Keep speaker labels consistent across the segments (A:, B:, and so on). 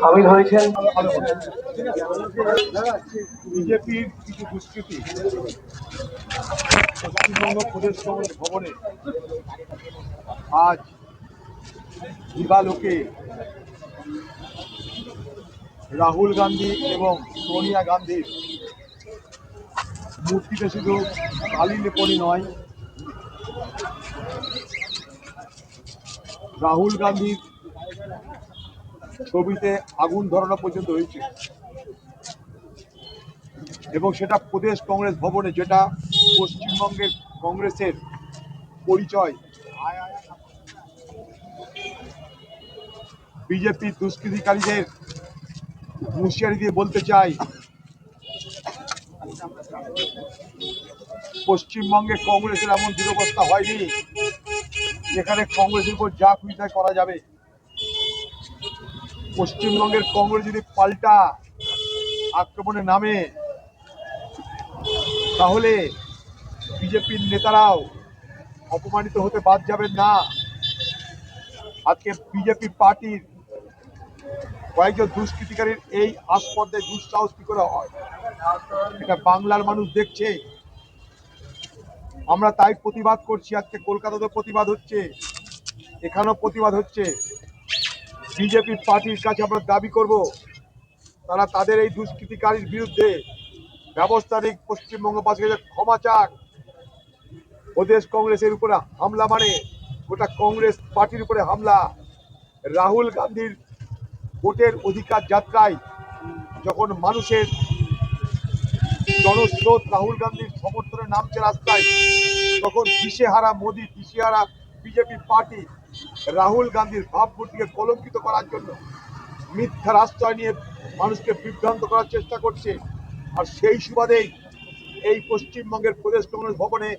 A: সামিল হয়েছেন।
B: বিজেপির কিছু দুষ্কৃতি প্রদেশ ভবনে আজ দিবালোকে রাহুল গান্ধী এবং সোনিয়া গান্ধীর মূর্তিতে শুধু কালি লেপনি নয়। রাহুল গান্ধীর ছবিতে আগুন ধরানো পর্যন্ত হয়েছে। এবং সেটা প্রদেশ কংগ্রেস ভবনে, যেটা পশ্চিমবঙ্গের কংগ্রেসের পরিচয়। বিজেপির দুষ্কৃতিকারীদের হুঁশিয়ারি দিয়ে বলতে চাই, পশ্চিমবঙ্গে কংগ্রেসের এমন দুরবস্থা হয়নি, যেখানে কংগ্রেসের উপর যা খুশি করা যাবে। পশ্চিমবঙ্গের কংগ্রেস যদি পাল্টা আক্রমণে নামে, তাহলে বিজেপির নেতারাও অপমানিত হতে বাদ যাবেন না। আজকে বিজেপি পার্টির কয়েকজন দুষ্কৃতিকারীর এই আস্পর্ধে দুঃসাহস কি করে হয়। এটা বাংলার মানুষ দেখছে। আমরা তাই প্রতিবাদ করছি। আজকে কলকাতাতেও প্রতিবাদ হচ্ছে। এখানেও প্রতিবাদ হচ্ছে। বিজেপি পার্টির কাছে আমরা দাবি করব, তারা তাদের এই দুষ্কৃতিকারীর বিরুদ্ধে ব্যবস্থা নিক পশ্চিমবঙ্গবাসীকে যে ক্ষমা চাক। প্রদেশ কংগ্রেসের উপরে হামলা মানে গোটা কংগ্রেস পার্টির উপরে হামলা। রাহুল গান্ধীর ভোটের অধিকার যাত্রায় যখন মানুষের জনস্রোত রাহুল গান্ধীর সমর্থনে নামছে রাস্তায়, তখন দিশেহারা মোদী, দিশেহারা বিজেপি পার্টি রাহুল গান্ধীর ভাবমূর্তিকে কলঙ্কিত করার জন্য মিথ্যার আশ্রয় নিয়ে মানুষকে বিভ্রান্ত করার চেষ্টা করছে। আর সেই সুবাদেই এই পশ্চিমবঙ্গের প্রদেশ কংগ্রেস ভবনে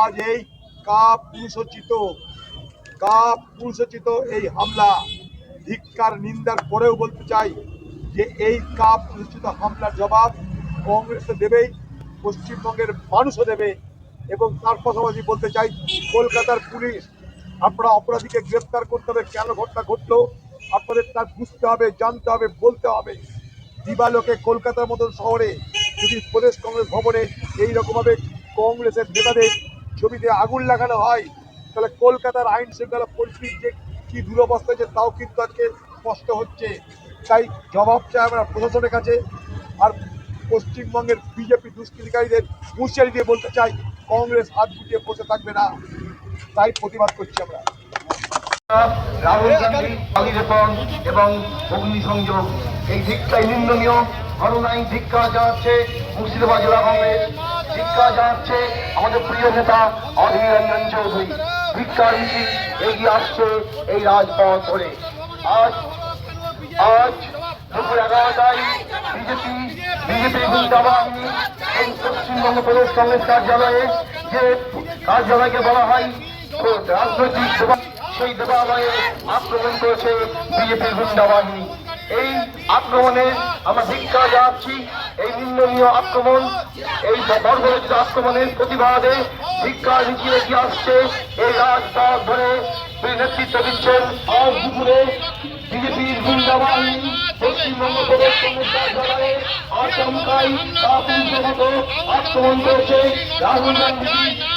B: আজ এই কা পুরুষোচিত কা পুরুষোচিত এই হামলা। ধিক্কার, নিন্দার পরেও বলতে চাই যে এই কা পুরুষোচিত হামলার জবাব কংগ্রেস দেবেই, পশ্চিমবঙ্গের মানুষও দেবে। এবং তার পাশাপাশি বলতে চাই, কলকাতার পুলিশ আপনারা অপরাধীকে গ্রেফতার করতে হবে। কেন ঘটনা ঘটলো? আপনাদের তা বুঝতে হবে, জানতে হবে, বলতে হবে। দিবালোকে কলকাতার মতন শহরে যদি প্রদেশ কংগ্রেস ভবনে এই রকমভাবে কংগ্রেসের নেতাদের ছবিতে আগুন লাগানো হয়, তাহলে কলকাতার আইন শৃঙ্খলা পরিস্থিতির যে কী দুরবস্থা হয়েছে, তাও কিন্তু আজকে স্পষ্ট হচ্ছে। তাই জবাব চাই আমরা প্রশাসনের কাছে। আর পশ্চিমবঙ্গের বিজেপি দুষ্কৃতিকারীদের হুঁশিয়ারি দিয়ে বলতে চাই, কংগ্রেস হাত গুটিয়ে বসে থাকবে না। তাই প্রতিবাদ করছি আমরা।
C: রাহুল গান্ধী এবং অগ্নিসংযোগ এই ধিক্ষাই নিন্দনীয়। ঘটনায় ধিক্ষা জানাচ্ছে মুর্শিদাবাদ জেলা কংগ্রেস। ধিক্ষা জানাচ্ছে আমাদের প্রিয় নেতা অধীর রঞ্জন চৌধুরী। ধিক্ষার মিছিল এগিয়ে আসছে এই রাজপথ ধরে। আজ আজ দুপুর এগারোটায় বিজেপি বিজেপি গুন্ডা বাহিনী এই পশ্চিমবঙ্গ প্রদেশ কংগ্রেস কার্যালয়ে যে কার্যালয়কে বলা হয় রাজনৈতিক সেই দেবালয়ে আক্রমণ করেছে বিজেপির গুন্ডা বাহিনী। এই আক্রমণে আমরা ধিক্ষা জানাচ্ছি এই নিন্দনীয় আক্রমণ, এই বর্বরচিত আক্রমণের প্রতিবাদে ধিক্ষার মিছিল এগিয়ে আসছে এই রাজপথ ধরে নেতৃত্ব দিচ্ছেন আজ দুপুরে বিজেপির গুন্ডা বাহিনী পশ্চিমবঙ্গ প্রদেশ কংগ্রেস আক্রমণ করেছে। রাহুল গান্ধী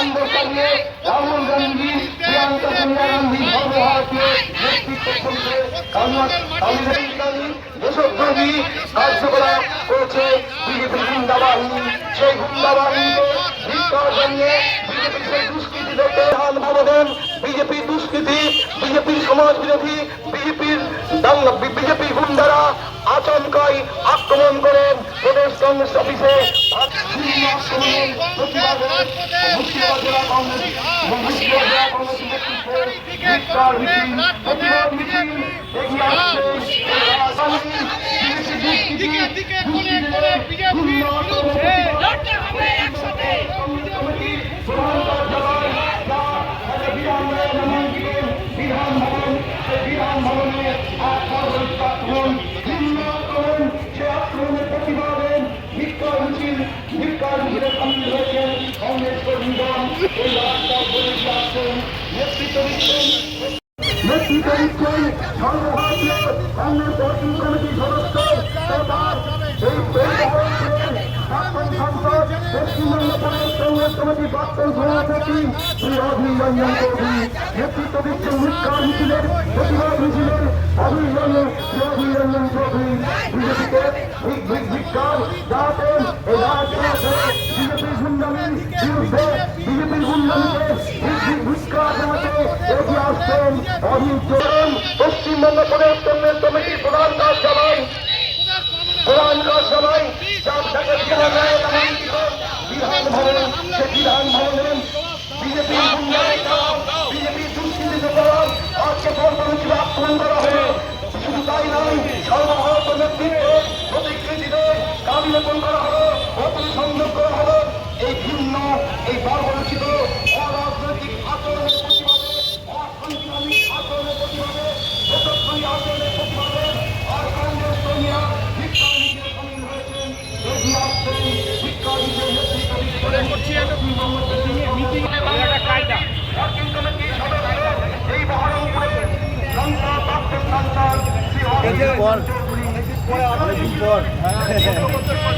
C: কাণ্ড চালিয়ে রাহুল গান্ধী, প্রিয়াঙ্কা সোনিয়া বিজেপি গুন্ডা সেই গুন্ডা বাহিনীকে ভিক্ষার জন্য বিজেপি সেই বিজেপি দুষ্কৃতি, বিজেপির সমাজ বিরোধী বিজেপির বিজেপি গুন্ডারা আচমকাই আক্রমণ করেন প্রদেশ কংগ্রেস অফিসে বিভিন্ন প্রতিবাদে মুর্শিদাবাদ জেলা কংগ্রেস এবং মুর্শিদাবাদ জেলা কংগ্রেসের নেতৃত্বে নির্বাণ ঘিরে সামিল হয়েছেন কংগ্রেস কর্মীগণ এই রাস্তা বলে যাচ্ছেন নেতৃত্ব দিচ্ছেন। নেতৃত্ব দিচ্ছেন সর্বভারতীয় কংগ্রেস ওয়ার্কিং কমিটির সদস্য সরকার। এই পশ্চিমবঙ্গ কংগ্রেস কমিটির প্রাক্তন সভাপতি শ্রী অধীর রঞ্জন নেতৃত্ব দিচ্ছেন মুখ্য মিছিলের প্রতিবাদ মিছিলের অধীর রঞ্জন শ্রী অধীর বিজেপিকে ভিক্ষার যাতে এই রাজ্যে বিজেপির আক্রমণ করা হলো শুধু তাই নয় দাবি করা হলো অতুল সংযোগ করা হলো। এই ভিন্ন এই বর্বরচিত অরাজনৈতিক আচরণের প্রতিবাদে অসাংবিধানিক আচরণের প্রতিবাদে দেশদ্রোহী আচরণের প্রতিবাদে আর কংগ্রেস কর্মীরা ভিক্ষা মিছিলে সামিল হয়েছেন। এগিয়ে আসছেন ভিক্ষা মিছিলের নেতৃত্ব দিচ্ছেন এই বহরমপুরে সংসদ প্রাক্তন সাংসদ শ্রী অভিজিৎ চৌধুরী